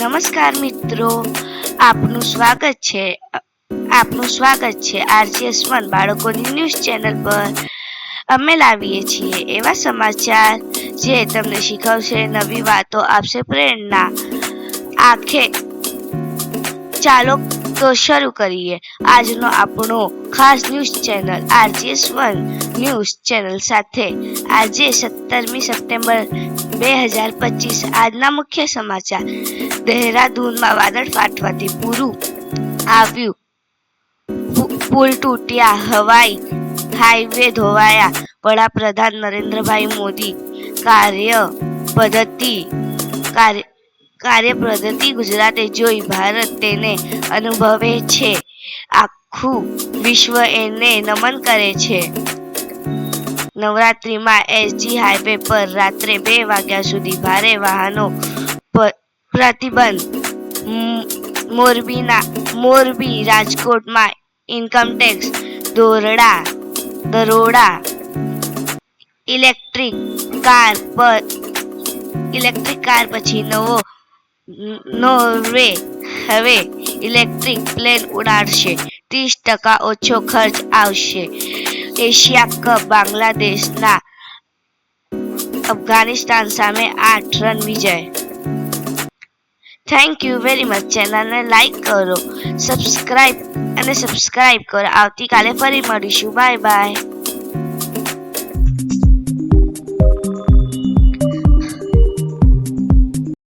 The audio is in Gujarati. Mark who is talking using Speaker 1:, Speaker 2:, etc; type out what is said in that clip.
Speaker 1: નમસ્કાર મિત્રો, આપનું સ્વાગત છે, આપનું સ્વાગત છે આરજીએસ વન બાળકોની ન્યૂઝ ચેનલ પર. અમે લાવીએ છીએ એવા સમાચાર જે તમને શીખવશે નવી વાતો આપશે પ્રેરણા. આખે ચાલો તો શરૂ કરીએ. આજનો આપણો ખાસ news channel RGS one news channel સાથે. આજે સત્તરમી સપ્ટેમ્બર બે હજાર પચીસ, આજના મુખ્ય સમાચાર. દહેરાદૂનમાં વાદળ ફાટવાથી પૂરું આવ્યું. પુલ તૂટ્યા, હવાઈ હાઈવે ધોવાયા. વડાપ્રધાન નરેન્દ્રભાઈ મોદી કાર્ય પદ્ધતિ કાર્ય કાર્ય પદ્ધતિ ગુજરાતે જોઈ ભારત તેને અનુભવે છે. આખું વિશ્વ એને નમન કરે છે. નવરાત્રિમાં એસજી હાઈવે પર રાત્રે બે વાગ્યા સુધી ભારે વાહનો પર, પ્રતિબંધ. મોરબીના, મોરબી રાજકોટમાં ઇન્કમટેક્સ દોરડા, દરોડા ઇલેક્ટ્રિક કાર પર ઇલેક્ટ્રિક કાર પછી નવો નોર્વે હવે ઇલેક્ટ્રિક પ્લેન ઉડાડશે. ત્રીસ ટકા ઓછો ખર્ચ આવશે. એશિયા કપ બાંગ્લાદેશના અફઘાનિસ્તાન સામે આઠ રન વિજય. થેન્ક યુ વેરી મચ ચેનલને લાઈક કરો સબસ્ક્રાઈબ અને સબસ્ક્રાઈબ કરો. આવતીકાલે ફરી મળીશું. Bye bye